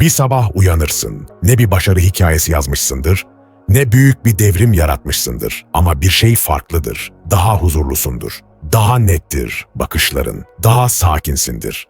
Bir sabah uyanırsın. Ne bir başarı hikayesi yazmışsındır, ne büyük bir devrim yaratmışsındır. Ama bir şey farklıdır. Daha huzurlusundur. Daha nettir bakışların. Daha sakinsindir.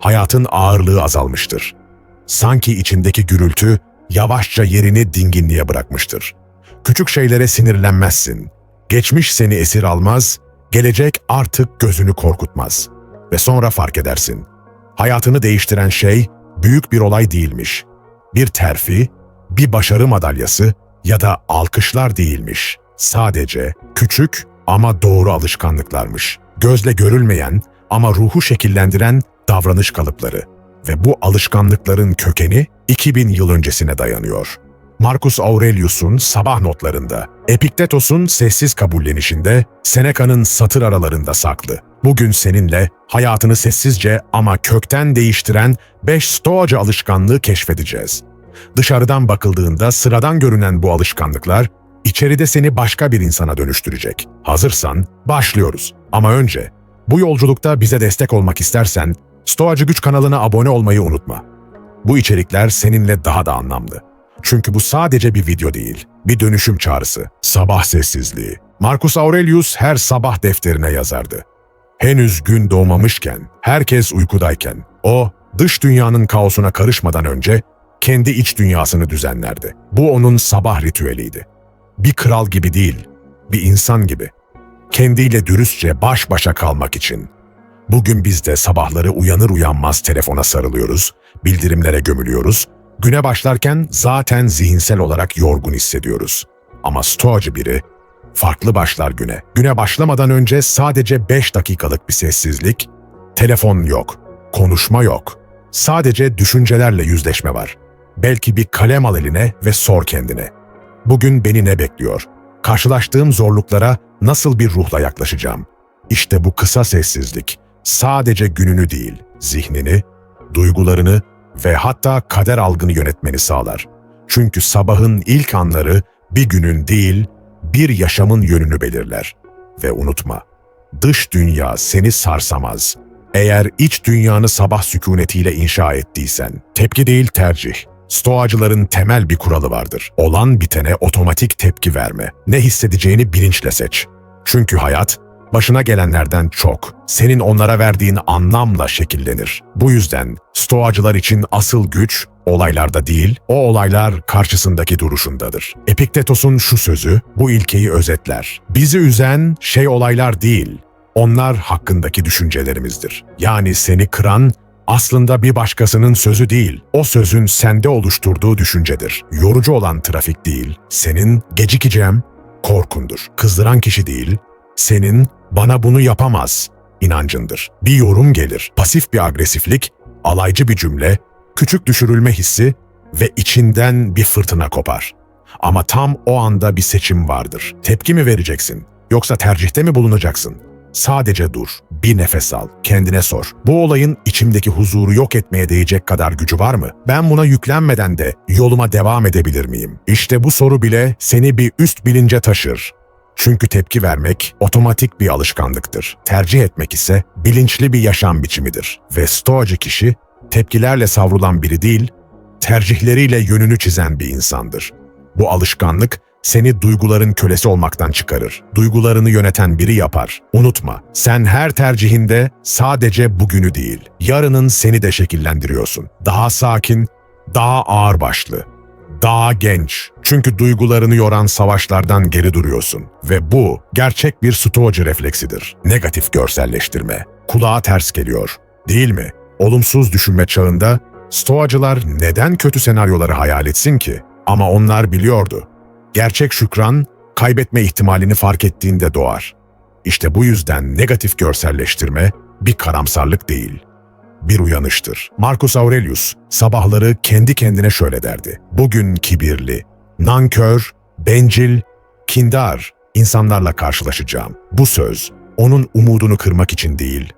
Hayatın ağırlığı azalmıştır. Sanki içindeki gürültü yavaşça yerini dinginliğe bırakmıştır. Küçük şeylere sinirlenmezsin. Geçmiş seni esir almaz, gelecek artık gözünü korkutmaz. Ve sonra fark edersin. Hayatını değiştiren şey büyük bir olay değilmiş. Bir terfi, bir başarı madalyası ya da alkışlar değilmiş. Sadece küçük ama doğru alışkanlıklarmış. Gözle görülmeyen ama ruhu şekillendiren davranış kalıpları. Ve bu alışkanlıkların kökeni 2000 yıl öncesine dayanıyor. Marcus Aurelius'un sabah notlarında, Epiktetos'un sessiz kabullenişinde, Seneca'nın satır aralarında saklı. Bugün seninle hayatını sessizce ama kökten değiştiren 5 stoacı alışkanlığı keşfedeceğiz. Dışarıdan bakıldığında sıradan görünen bu alışkanlıklar, içeride seni başka bir insana dönüştürecek. Hazırsan başlıyoruz. Ama önce, bu yolculukta bize destek olmak istersen, Stoacı Güç kanalına abone olmayı unutma. Bu içerikler seninle daha da anlamlı. Çünkü bu sadece bir video değil, bir dönüşüm çağrısı. Sabah sessizliği. Marcus Aurelius her sabah defterine yazardı. Henüz gün doğmamışken, herkes uykudayken, o dış dünyanın kaosuna karışmadan önce kendi iç dünyasını düzenlerdi. Bu onun sabah ritüeliydi. Bir kral gibi değil, bir insan gibi. Kendiyle dürüstçe baş başa kalmak için. Bugün biz de sabahları uyanır uyanmaz telefona sarılıyoruz, bildirimlere gömülüyoruz. Güne başlarken zaten zihinsel olarak yorgun hissediyoruz. Ama stoacı biri farklı başlar güne. Güne başlamadan önce sadece 5 dakikalık bir sessizlik, telefon yok, konuşma yok. Sadece düşüncelerle yüzleşme var. Belki bir kalem al eline ve sor kendine. Bugün beni ne bekliyor? Karşılaştığım zorluklara nasıl bir ruhla yaklaşacağım? İşte bu kısa sessizlik sadece gününü değil, zihnini, duygularını ve hatta kader algını yönetmeni sağlar. Çünkü sabahın ilk anları bir günün değil, bir yaşamın yönünü belirler. Ve unutma, dış dünya seni sarsamaz. Eğer iç dünyanı sabah sükunetiyle inşa ettiysen, tepki değil tercih. Stoacıların temel bir kuralı vardır. Olan bitene otomatik tepki verme. Ne hissedeceğini bilinçle seç. Çünkü hayat başına gelenlerden çok, senin onlara verdiğin anlamla şekillenir. Bu yüzden stoacılar için asıl güç olaylarda değil, o olaylar karşısındaki duruşundadır. Epiktetos'un şu sözü bu ilkeyi özetler. Bizi üzen şey olaylar değil, onlar hakkındaki düşüncelerimizdir. Yani seni kıran aslında bir başkasının sözü değil, o sözün sende oluşturduğu düşüncedir. Yorucu olan trafik değil, senin gecikeceğim korkundur. Kızdıran kişi değil, senin bana bunu yapamaz inancındır. Bir yorum gelir, pasif bir agresiflik, alaycı bir cümle, küçük düşürülme hissi ve içinden bir fırtına kopar. Ama tam o anda bir seçim vardır. Tepki mi vereceksin yoksa tercihte mi bulunacaksın? Sadece dur, bir nefes al, kendine sor. Bu olayın içimdeki huzuru yok etmeye değecek kadar gücü var mı? Ben buna yüklenmeden de yoluma devam edebilir miyim? İşte bu soru bile seni bir üst bilince taşır. Çünkü tepki vermek otomatik bir alışkanlıktır. Tercih etmek ise bilinçli bir yaşam biçimidir. Ve stoacı kişi tepkilerle savrulan biri değil, tercihleriyle yönünü çizen bir insandır. Bu alışkanlık seni duyguların kölesi olmaktan çıkarır. Duygularını yöneten biri yapar. Unutma, sen her tercihinde sadece bugünü değil, yarının seni de şekillendiriyorsun. Daha sakin, daha ağırbaşlı, daha genç. Çünkü duygularını yoran savaşlardan geri duruyorsun. Ve bu gerçek bir stoacı refleksidir. Negatif görselleştirme. Kulağa ters geliyor. Değil mi? Olumsuz düşünme çağında stoacılar neden kötü senaryoları hayal etsin ki? Ama onlar biliyordu. Gerçek şükran, kaybetme ihtimalini fark ettiğinde doğar. İşte bu yüzden negatif görselleştirme bir karamsarlık değil, bir uyanıştır. Marcus Aurelius sabahları kendi kendine şöyle derdi. Bugün kibirli, nankör, bencil, kindar insanlarla karşılaşacağım. Bu söz onun umudunu kırmak için değil,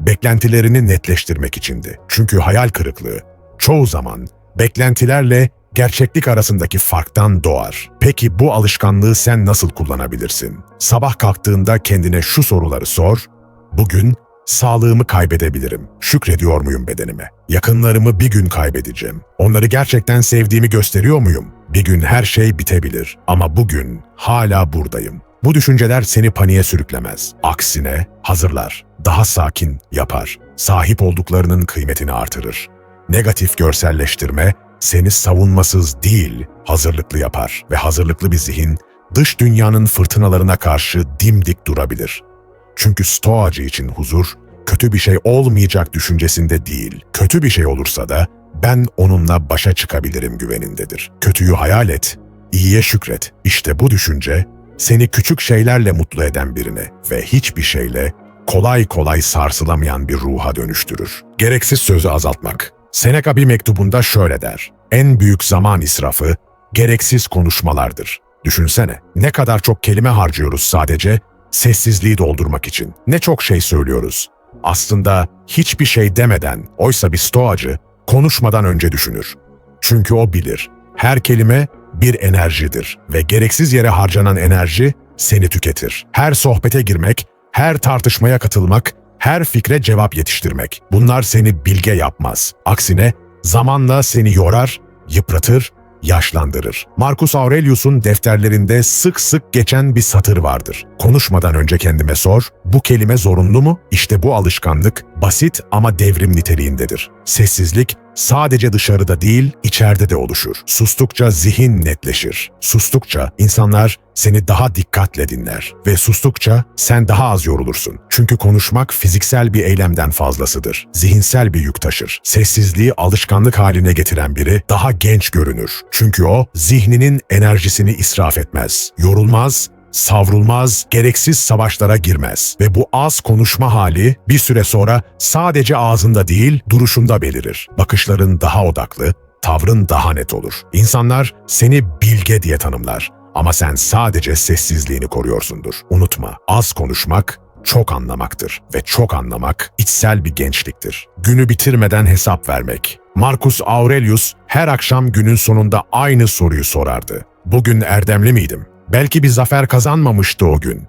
beklentilerini netleştirmek içindi. Çünkü hayal kırıklığı çoğu zaman beklentilerle gerçeklik arasındaki farktan doğar. Peki bu alışkanlığı sen nasıl kullanabilirsin? Sabah kalktığında kendine şu soruları sor. Bugün Sağlığımı kaybedebilirim. Şükrediyor muyum bedenime? Yakınlarımı bir gün kaybedeceğim. Onları gerçekten sevdiğimi gösteriyor muyum? Bir gün her şey bitebilir ama bugün hala buradayım. Bu düşünceler seni paniğe sürüklemez. Aksine hazırlar, daha sakin yapar. Sahip olduklarının kıymetini artırır. Negatif görselleştirme seni savunmasız değil, hazırlıklı yapar ve hazırlıklı bir zihin dış dünyanın fırtınalarına karşı dimdik durabilir. Çünkü stoacı için huzur, kötü bir şey olmayacak düşüncesinde değil, kötü bir şey olursa da ben onunla başa çıkabilirim güvenindedir. Kötüyü hayal et, iyiye şükret. İşte bu düşünce seni küçük şeylerle mutlu eden birine ve hiçbir şeyle kolay kolay sarsılamayan bir ruha dönüştürür. Gereksiz sözü azaltmak. Seneca bir mektubunda şöyle der. En büyük zaman israfı gereksiz konuşmalardır. Düşünsene, ne kadar çok kelime harcıyoruz sadece sessizliği doldurmak için. Ne çok şey söylüyoruz. Aslında hiçbir şey demeden, oysa bir stoacı konuşmadan önce düşünür. Çünkü o bilir. Her kelime bir enerjidir ve gereksiz yere harcanan enerji seni tüketir. Her sohbete girmek, her tartışmaya katılmak, her fikre cevap yetiştirmek. Bunlar seni bilge yapmaz. Aksine zamanla seni yorar, yıpratır yaşlandırır. Marcus Aurelius'un defterlerinde sık sık geçen bir satır vardır. Konuşmadan önce kendime sor, bu kelime zorunlu mu? İşte bu alışkanlık basit ama devrim niteliğindedir. Sessizlik sadece dışarıda değil, içeride de oluşur. Sustukça zihin netleşir. Sustukça insanlar seni daha dikkatle dinler ve sustukça sen daha az yorulursun. Çünkü konuşmak fiziksel bir eylemden fazlasıdır. Zihinsel bir yük taşır. Sessizliği alışkanlık haline getiren biri daha genç görünür. Çünkü o zihninin enerjisini israf etmez. Yorulmaz, savrulmaz, gereksiz savaşlara girmez ve bu az konuşma hali bir süre sonra sadece ağzında değil duruşunda belirir. Bakışların daha odaklı, tavrın daha net olur. İnsanlar seni bilge diye tanımlar ama sen sadece sessizliğini koruyorsundur. Unutma, az konuşmak çok anlamaktır ve çok anlamak içsel bir gençliktir. Günü bitirmeden hesap vermek. Marcus Aurelius her akşam günün sonunda aynı soruyu sorardı. Bugün erdemli miydim? Belki bir zafer kazanmamıştı o gün.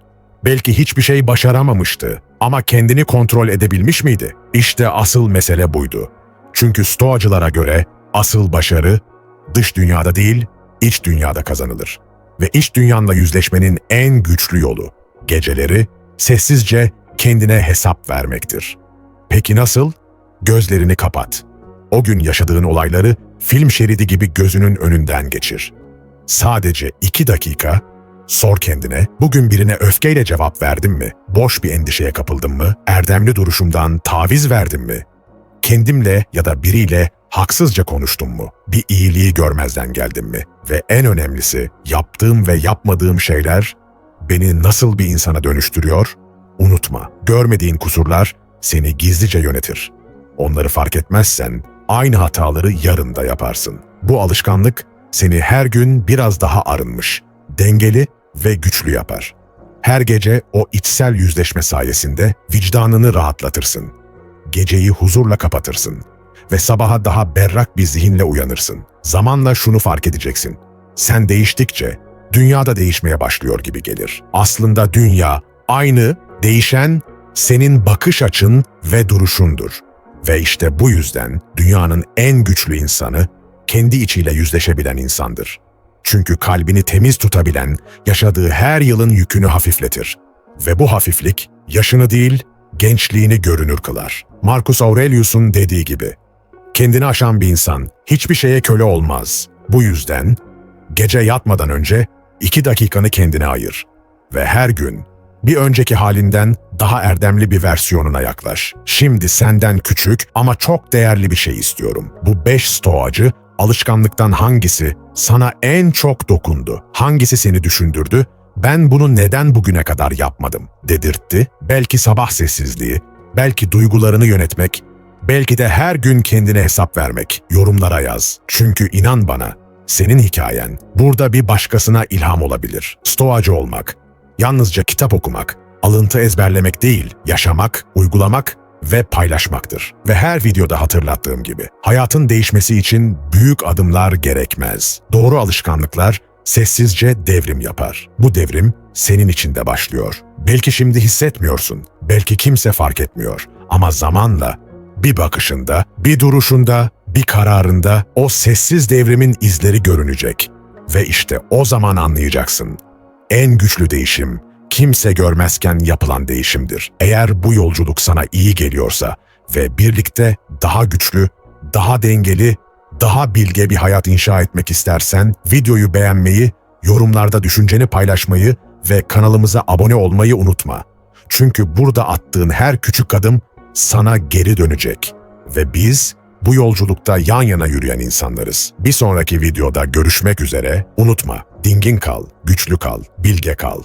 Belki hiçbir şey başaramamıştı ama kendini kontrol edebilmiş miydi? İşte asıl mesele buydu. Çünkü stoacılara göre asıl başarı dış dünyada değil, iç dünyada kazanılır. Ve iç dünyanla yüzleşmenin en güçlü yolu geceleri sessizce kendine hesap vermektir. Peki nasıl? Gözlerini kapat. O gün yaşadığın olayları film şeridi gibi gözünün önünden geçir. Sadece iki dakika Sor kendine, bugün birine öfkeyle cevap verdim mi? Boş bir endişeye kapıldım mı? Erdemli duruşumdan taviz verdim mi? Kendimle ya da biriyle haksızca konuştum mu? Bir iyiliği görmezden geldim mi? Ve en önemlisi, yaptığım ve yapmadığım şeyler beni nasıl bir insana dönüştürüyor? Unutma, görmediğin kusurlar seni gizlice yönetir. Onları fark etmezsen aynı hataları yarın da yaparsın. Bu alışkanlık seni her gün biraz daha arınmış, dengeli ve güçlü yapar. Her gece o içsel yüzleşme sayesinde vicdanını rahatlatırsın. Geceyi huzurla kapatırsın ve sabaha daha berrak bir zihinle uyanırsın. Zamanla şunu fark edeceksin. Sen değiştikçe dünya da değişmeye başlıyor gibi gelir. Aslında dünya aynı, değişen senin bakış açın ve duruşundur. Ve işte bu yüzden dünyanın en güçlü insanı kendi içiyle yüzleşebilen insandır. Çünkü kalbini temiz tutabilen, yaşadığı her yılın yükünü hafifletir. Ve bu hafiflik, yaşını değil, gençliğini görünür kılar. Marcus Aurelius'un dediği gibi, kendini aşan bir insan hiçbir şeye köle olmaz. Bu yüzden, gece yatmadan önce iki dakikanı kendine ayır. Ve her gün bir önceki halinden daha erdemli bir versiyonuna yaklaş. Şimdi senden küçük ama çok değerli bir şey istiyorum. Bu beş stoacı alışkanlıktan hangisi sana en çok dokundu? Hangisi seni düşündürdü? Ben bunu neden bugüne kadar yapmadım dedirtti. Belki sabah sessizliği, belki duygularını yönetmek, belki de her gün kendine hesap vermek. Yorumlara yaz. Çünkü inan bana, senin hikayen burada bir başkasına ilham olabilir. Stoacı olmak, yalnızca kitap okumak, alıntı ezberlemek değil, yaşamak, uygulamak ve paylaşmaktır. Ve her videoda hatırlattığım gibi hayatın değişmesi için büyük adımlar gerekmez. Doğru alışkanlıklar sessizce devrim yapar. Bu devrim senin içinde başlıyor. Belki şimdi hissetmiyorsun, belki kimse fark etmiyor Ama zamanla bir bakışında, bir duruşunda, bir kararında o sessiz devrimin izleri görünecek. Ve işte o zaman anlayacaksın. En güçlü değişim kimse görmezken yapılan değişimdir. Eğer bu yolculuk sana iyi geliyorsa ve birlikte daha güçlü, daha dengeli, daha bilge bir hayat inşa etmek istersen videoyu beğenmeyi, yorumlarda düşünceni paylaşmayı ve kanalımıza abone olmayı unutma. Çünkü burada attığın her küçük adım sana geri dönecek. Ve biz bu yolculukta yan yana yürüyen insanlarız. Bir sonraki videoda görüşmek üzere. Unutma, dingin kal, güçlü kal, bilge kal.